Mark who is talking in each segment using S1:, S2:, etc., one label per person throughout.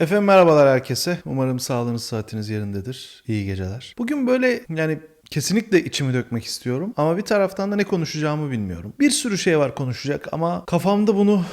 S1: Efendim merhabalar herkese. Umarım sağlığınız saatiniz yerindedir. İyi geceler. Bugün böyle yani kesinlikle içimi dökmek istiyorum. Ama bir taraftan da ne konuşacağımı bilmiyorum. Bir sürü şey var konuşacak ama kafamda bunu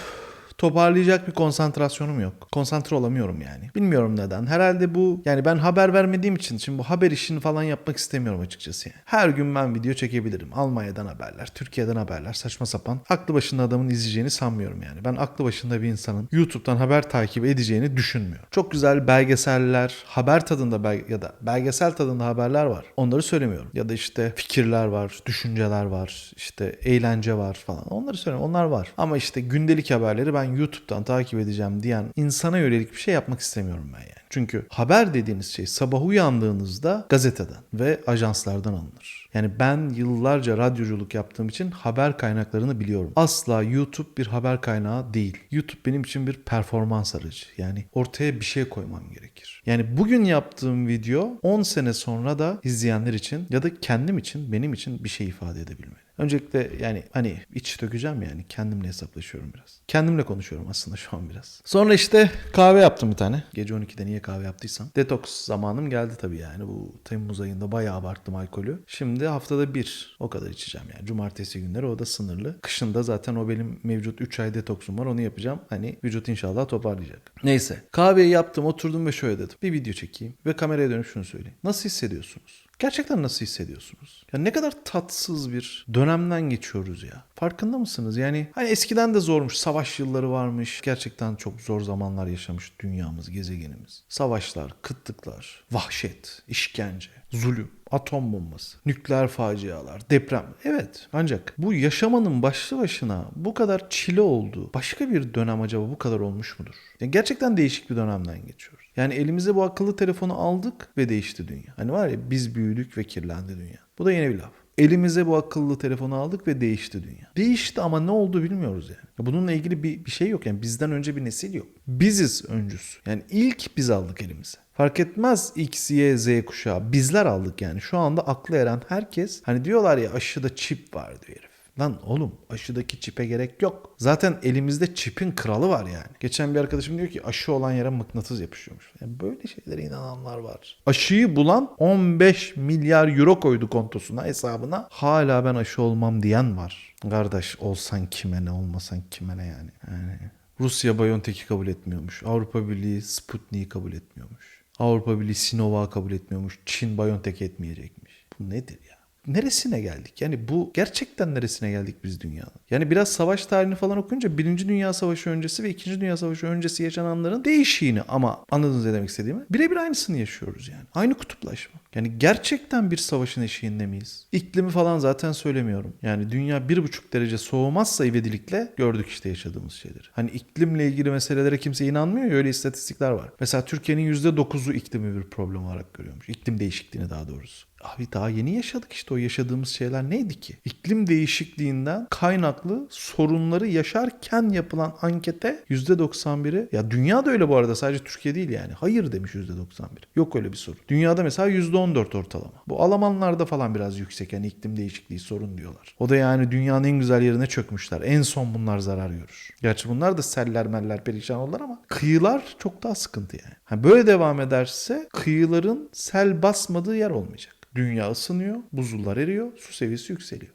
S1: toparlayacak bir konsantrasyonum yok. Konsantre olamıyorum yani. Bilmiyorum neden. Herhalde bu yani ben haber vermediğim için şimdi bu haber işini falan yapmak istemiyorum açıkçası yani. Her gün ben video çekebilirim. Almanya'dan haberler, Türkiye'den haberler saçma sapan. Aklı başında adamın izleyeceğini sanmıyorum yani. Ben aklı başında bir insanın YouTube'dan haber takip edeceğini düşünmüyorum. Çok güzel belgeseller, haber tadında bel- ya da belgesel tadında haberler var. Onları söylemiyorum. Ya da işte fikirler var, düşünceler var, işte eğlence var falan. Onları söylemiyorum. Onlar var. Ama işte gündelik haberleri ben YouTube'dan takip edeceğim diyen insana yönelik bir şey yapmak istemiyorum ben yani. Çünkü haber dediğiniz şey sabah uyandığınızda gazeteden ve ajanslardan alınır. Yani ben yıllarca radyoculuk yaptığım için haber kaynaklarını biliyorum. Asla YouTube bir haber kaynağı değil. YouTube benim için bir performans aracı. Yani ortaya bir şey koymam gerekir. Yani bugün yaptığım video 10 sene sonra da izleyenler için ya da kendim için, benim için bir şey ifade edebilmeli. Öncelikle yani hani iç dökeceğim yani kendimle hesaplaşıyorum biraz. Kendimle konuşuyorum aslında şu an biraz. Sonra işte kahve yaptım bir tane. Gece 12'de niye kahve yaptıysam. Detoks zamanım geldi tabii yani. Bu Temmuz ayında bayağı abarttım alkolü. Şimdi haftada bir o kadar içeceğim yani. Cumartesi günleri o da sınırlı. Kışında zaten o benim mevcut 3 ay detoksum var onu yapacağım. Hani vücut inşallah toparlayacak. Neyse kahveyi yaptım oturdum ve şöyle dedim. Bir video çekeyim ve kameraya dönüp şunu söyleyeyim. Nasıl hissediyorsunuz? Gerçekten nasıl hissediyorsunuz? Ya ne kadar tatsız bir dönemden geçiyoruz ya. Farkında mısınız? Yani hani eskiden de zormuş. Savaş yılları varmış. Gerçekten çok zor zamanlar yaşamış dünyamız, gezegenimiz. Savaşlar, kıtlıklar, vahşet, işkence, zulüm, atom bombası, nükleer facialar, deprem. Evet ancak bu yaşamanın başlı başına bu kadar çile olduğu başka bir dönem acaba bu kadar olmuş mudur? Yani gerçekten değişik bir dönemden geçiyoruz. Yani elimize bu akıllı telefonu aldık ve değişti dünya. Hani var ya biz büyüdük ve kirlendi dünya. Bu da yeni bir laf. Elimize bu akıllı telefonu aldık ve değişti dünya. Değişti ama ne oldu bilmiyoruz yani. Ya Bununla ilgili bir, bir şey yok yani bizden önce bir nesil yok. Biziz öncüsü. Yani ilk biz aldık elimize. Fark etmez X, Y, Z kuşağı. Bizler aldık yani. Şu anda aklı eren herkes hani diyorlar ya aşıda çip var diyor herif. Lan oğlum aşıdaki çipe gerek yok. Zaten elimizde çipin kralı var yani. Geçen bir arkadaşım diyor ki aşı olan yere mıknatıs yapışıyormuş. Yani böyle şeylere inananlar var. Aşıyı bulan 15 milyar euro koydu kontosuna hesabına. Hala ben aşı olmam diyen var. Kardeş olsan kime ne olmasan kime ne yani. Yani Rusya BioNTech'i kabul etmiyormuş. Avrupa Birliği Sputnik'i kabul etmiyormuş. Avrupa Birliği Sinovac'ı kabul etmiyormuş. Çin BioNTech etmeyecekmiş. Bu nedir ya? Neresine geldik? Yani bu gerçekten neresine geldik biz dünyanın? Yani biraz savaş tarihini falan okuyunca Birinci Dünya Savaşı öncesi ve İkinci Dünya Savaşı öncesi yaşananların değişiğini ama anladınız ne demek istediğimi? Birebir aynısını yaşıyoruz yani. Aynı kutuplaşma. Yani gerçekten bir savaşın eşiğinde miyiz? İklimi falan zaten söylemiyorum. Yani dünya bir buçuk derece soğumazsa ivedilikle gördük işte yaşadığımız şeyleri. Hani iklimle ilgili meselelere kimse inanmıyor ya öyle istatistikler var. Mesela Türkiye'nin %9'u iklimi bir problem olarak görüyormuş. İklim değişikliğini daha doğrusu. Abi daha yeni yaşadık işte o yaşadığımız şeyler neydi ki? İklim değişikliğinden kaynaklı sorunları yaşarken yapılan ankete %91'i ya dünya da öyle bu arada sadece Türkiye değil yani. Hayır demiş %91. Yok öyle bir sorun. Dünyada mesela %14 ortalama. Bu Almanlarda falan biraz yüksek yani iklim değişikliği sorun diyorlar. O da yani dünyanın en güzel yerine çökmüşler. En son bunlar zarar görür. Gerçi bunlar da seller meller perişan oldular ama kıyılar çok daha sıkıntı yani. Ha böyle devam ederse kıyıların sel basmadığı yer olmayacak. Dünya ısınıyor, buzullar eriyor, su seviyesi yükseliyor.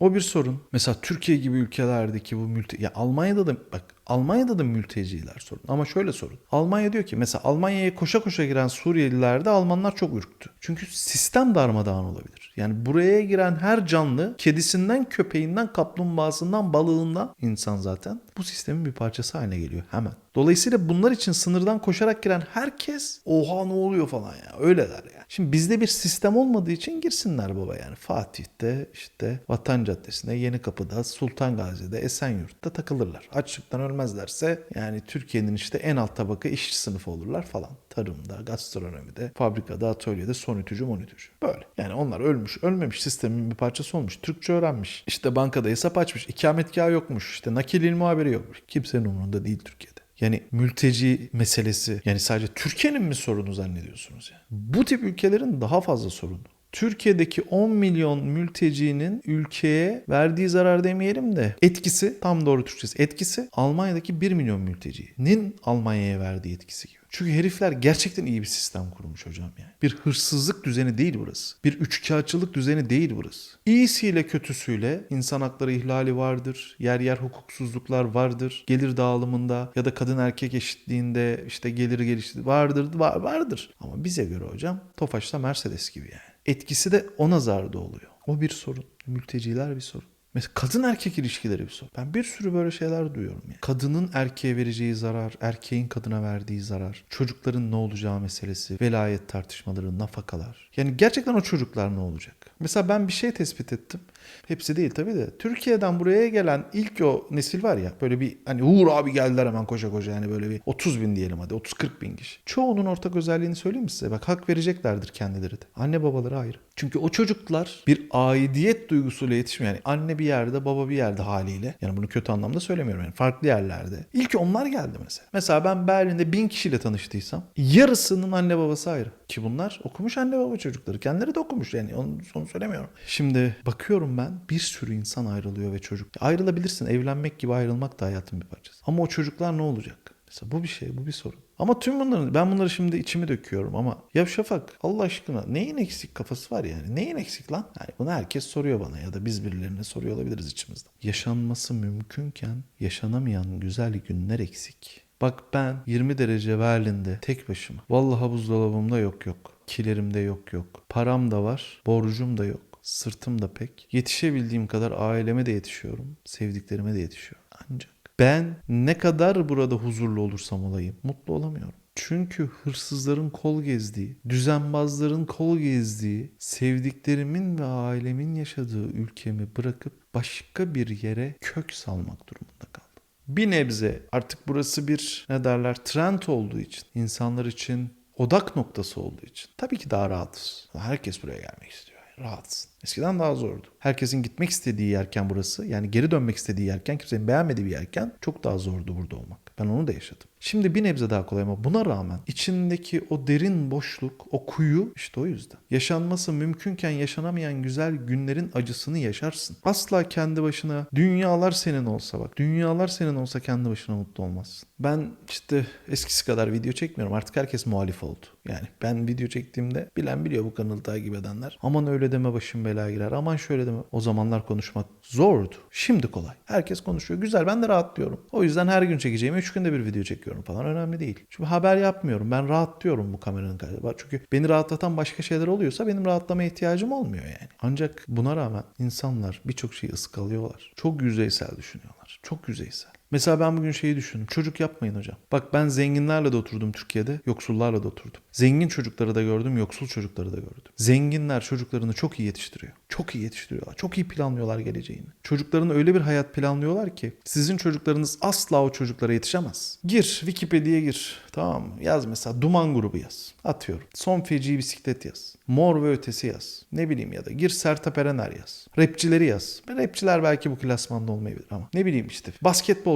S1: O bir sorun. Mesela Türkiye gibi ülkelerdeki bu mülteci... Ya Almanya'da da bak Almanya'da da mülteciler sorun. Ama şöyle sorun. Almanya diyor ki mesela Almanya'ya koşa koşa giren Suriyelilerde Almanlar çok ürktü. Çünkü sistem darmadağın olabilir. Yani buraya giren her canlı kedisinden, köpeğinden, kaplumbağasından, balığından insan zaten bu sistemin bir parçası haline geliyor hemen. Dolayısıyla bunlar için sınırdan koşarak giren herkes oha ne oluyor falan ya öyle der yani. Şimdi bizde bir sistem olmadığı için girsinler baba yani. Fatih'te işte Vatan Caddesi'nde, Yeni Kapı'da, Sultan Gazi'de, Esenyurt'ta takılırlar. Açlıktan ölmezlerse yani Türkiye'nin işte en alt tabaka işçi sınıfı olurlar falan. Tarımda, gastronomide, fabrikada, atölyede son ütücü, monitörcü. Böyle. Yani onlar ölmüş, ölmemiş sistemin bir parçası olmuş. Türkçe öğrenmiş. İşte bankada hesap açmış. ikametgahı yokmuş. İşte nakil ilmi haberi yokmuş. Kimsenin umurunda değil Türkiye'de. Yani mülteci meselesi yani sadece Türkiye'nin mi sorunu zannediyorsunuz yani? Bu tip ülkelerin daha fazla sorunu. Türkiye'deki 10 milyon mültecinin ülkeye verdiği zarar demeyelim de etkisi tam doğru Türkçesi etkisi Almanya'daki 1 milyon mültecinin Almanya'ya verdiği etkisi gibi. Çünkü herifler gerçekten iyi bir sistem kurmuş hocam yani. Bir hırsızlık düzeni değil burası. Bir üçkağıtçılık düzeni değil burası. İyisiyle kötüsüyle insan hakları ihlali vardır. Yer yer hukuksuzluklar vardır. Gelir dağılımında ya da kadın erkek eşitliğinde işte gelir gelişti vardır var, vardır. Ama bize göre hocam Tofaş'ta Mercedes gibi yani. Etkisi de o nazarda oluyor. O bir sorun. Mülteciler bir sorun. Mesela kadın erkek ilişkileri bir sorun. Ben bir sürü böyle şeyler duyuyorum. Yani. Kadının erkeğe vereceği zarar, erkeğin kadına verdiği zarar, çocukların ne olacağı meselesi, velayet tartışmaları, nafakalar. Yani gerçekten o çocuklar ne olacak? Mesela ben bir şey tespit ettim. Hepsi değil tabii de. Türkiye'den buraya gelen ilk o nesil var ya böyle bir hani Uğur abi geldiler hemen koşa koşa yani böyle bir 30 bin diyelim hadi 30-40 bin kişi. Çoğunun ortak özelliğini söyleyeyim size? Bak hak vereceklerdir kendileri de. Anne babaları ayrı. Çünkü o çocuklar bir aidiyet duygusuyla yetişmiyor. Yani anne bir yerde baba bir yerde haliyle. Yani bunu kötü anlamda söylemiyorum yani farklı yerlerde. İlk onlar geldi mesela. Mesela ben Berlin'de bin kişiyle tanıştıysam yarısının anne babası ayrı. Ki bunlar okumuş anne baba çocukları. Kendileri de okumuş yani onu, onu söylemiyorum. Şimdi bakıyorum ben bir sürü insan ayrılıyor ve çocuk. Ayrılabilirsin evlenmek gibi ayrılmak da hayatın bir parçası. Ama o çocuklar ne olacak? Mesela bu bir şey, bu bir sorun. Ama tüm bunların, ben bunları şimdi içimi döküyorum ama ya Şafak Allah aşkına neyin eksik kafası var yani? Neyin eksik lan? Yani bunu herkes soruyor bana ya da biz birilerine soruyor olabiliriz içimizde. Yaşanması mümkünken yaşanamayan güzel günler eksik. Bak ben 20 derece Berlin'de tek başıma. Vallahi buzdolabımda yok yok. Kilerimde yok yok. Param da var, borcum da yok. Sırtım da pek. Yetişebildiğim kadar aileme de yetişiyorum. Sevdiklerime de yetişiyorum. Ancak ben ne kadar burada huzurlu olursam olayım mutlu olamıyorum. Çünkü hırsızların kol gezdiği, düzenbazların kol gezdiği, sevdiklerimin ve ailemin yaşadığı ülkemi bırakıp başka bir yere kök salmak durumunda kaldım. Bir nebze artık burası bir ne derler trend olduğu için, insanlar için odak noktası olduğu için tabii ki daha rahatız. Herkes buraya gelmek istiyor. Rahatsın. Eskiden daha zordu. Herkesin gitmek istediği yerken burası yani geri dönmek istediği yerken kimsenin beğenmediği bir yerken çok daha zordu burada olmak. Ben onu da yaşadım. Şimdi bir nebze daha kolay ama buna rağmen içindeki o derin boşluk, o kuyu işte o yüzden. Yaşanması mümkünken yaşanamayan güzel günlerin acısını yaşarsın. Asla kendi başına dünyalar senin olsa bak dünyalar senin olsa kendi başına mutlu olmazsın. Ben işte eskisi kadar video çekmiyorum. Artık herkes muhalif oldu. Yani ben video çektiğimde bilen biliyor bu kanalı takip edenler. Aman öyle deme başım belaya girer. Aman şöyle deme. O zamanlar konuşmak zordu. Şimdi kolay. Herkes konuşuyor. Güzel ben de rahatlıyorum. O yüzden her gün çekeceğim. Üç günde bir video çekiyorum falan. Önemli değil. Çünkü haber yapmıyorum. Ben rahatlıyorum bu kameranın karşısında. Çünkü beni rahatlatan başka şeyler oluyorsa benim rahatlamaya ihtiyacım olmuyor yani. Ancak buna rağmen insanlar birçok şeyi ıskalıyorlar. Çok yüzeysel düşünüyorlar. Çok yüzeysel. Mesela ben bugün şeyi düşündüm. Çocuk yapmayın hocam. Bak ben zenginlerle de oturdum Türkiye'de, yoksullarla da oturdum. Zengin çocukları da gördüm, yoksul çocukları da gördüm. Zenginler çocuklarını çok iyi yetiştiriyor. Çok iyi yetiştiriyorlar. Çok iyi planlıyorlar geleceğini. Çocukların öyle bir hayat planlıyorlar ki sizin çocuklarınız asla o çocuklara yetişemez. Gir, Wikipedia'ya gir. Tamam mı? Yaz mesela Duman grubu yaz. Atıyorum. Son feci bisiklet yaz. Mor ve ötesi yaz. Ne bileyim ya da gir Sertab Erener yaz. Rapçileri yaz. Rapçiler belki bu klasmanda olmayabilir ama ne bileyim işte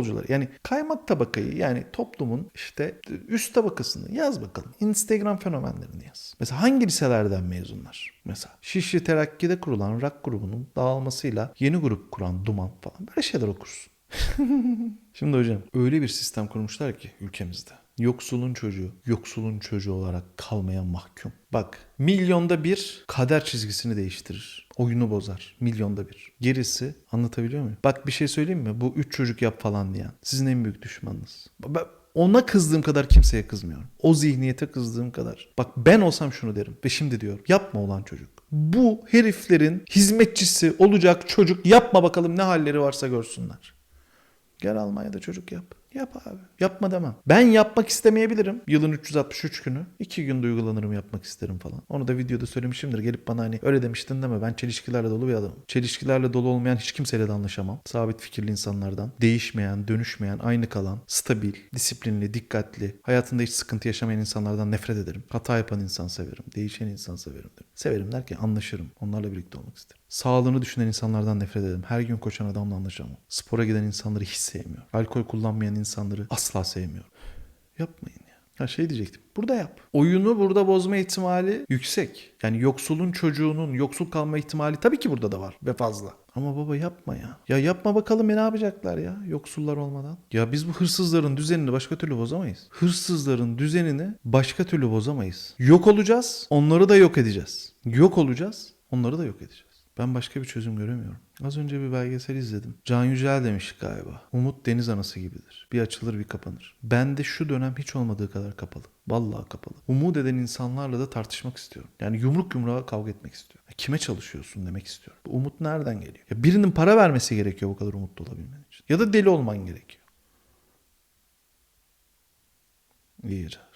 S1: basketbolcular yani kaymak tabakayı yani toplumun işte üst tabakasını yaz bakalım. Instagram fenomenlerini yaz. Mesela hangi liselerden mezunlar? Mesela Şişli Terakki'de kurulan rock grubunun dağılmasıyla yeni grup kuran Duman falan böyle şeyler okursun. Şimdi hocam öyle bir sistem kurmuşlar ki ülkemizde. Yoksulun çocuğu, yoksulun çocuğu olarak kalmaya mahkum. Bak milyonda bir kader çizgisini değiştirir. Oyunu bozar. Milyonda bir. Gerisi anlatabiliyor muyum? Bak bir şey söyleyeyim mi? Bu üç çocuk yap falan diyen. Sizin en büyük düşmanınız. Ben ona kızdığım kadar kimseye kızmıyorum. O zihniyete kızdığım kadar. Bak ben olsam şunu derim. Ve şimdi diyorum. Yapma olan çocuk. Bu heriflerin hizmetçisi olacak çocuk yapma bakalım ne halleri varsa görsünler. Gel Almanya'da çocuk yap. Yap abi. Yapma demem. Ben yapmak istemeyebilirim. Yılın 363 günü. 2 gün duygulanırım yapmak isterim falan. Onu da videoda söylemişimdir. Gelip bana hani öyle demiştin deme. Ben çelişkilerle dolu bir adamım. Çelişkilerle dolu olmayan hiç kimseyle de anlaşamam. Sabit fikirli insanlardan. Değişmeyen, dönüşmeyen, aynı kalan, stabil, disiplinli, dikkatli, hayatında hiç sıkıntı yaşamayan insanlardan nefret ederim. Hata yapan insan severim. Değişen insan severim. Derim. Severim derken anlaşırım. Onlarla birlikte olmak isterim. Sağlığını düşünen insanlardan nefret ederim. Her gün koşan adamla anlaşamam. Spora giden insanları hiç sevmiyorum. Alkol kullanmayan insanları asla sevmiyorum. Yapmayın ya. Ya şey diyecektim. Burada yap. Oyunu burada bozma ihtimali yüksek. Yani yoksulun çocuğunun yoksul kalma ihtimali tabii ki burada da var ve fazla. Ama baba yapma ya. Ya yapma bakalım ya ne yapacaklar ya yoksullar olmadan. Ya biz bu hırsızların düzenini başka türlü bozamayız. Hırsızların düzenini başka türlü bozamayız. Yok olacağız, onları da yok edeceğiz. Yok olacağız, onları da yok edeceğiz. Ben başka bir çözüm göremiyorum. Az önce bir belgesel izledim. Can Yücel demiş galiba. Umut deniz anası gibidir. Bir açılır bir kapanır. Bende şu dönem hiç olmadığı kadar kapalı. Vallahi kapalı. Umut eden insanlarla da tartışmak istiyorum. Yani yumruk yumruğa kavga etmek istiyorum. Ya Kime çalışıyorsun demek istiyorum. Bu umut nereden geliyor? Ya birinin para vermesi gerekiyor bu kadar umutlu olabilmen için. Ya da deli olman gerekiyor. Geceler.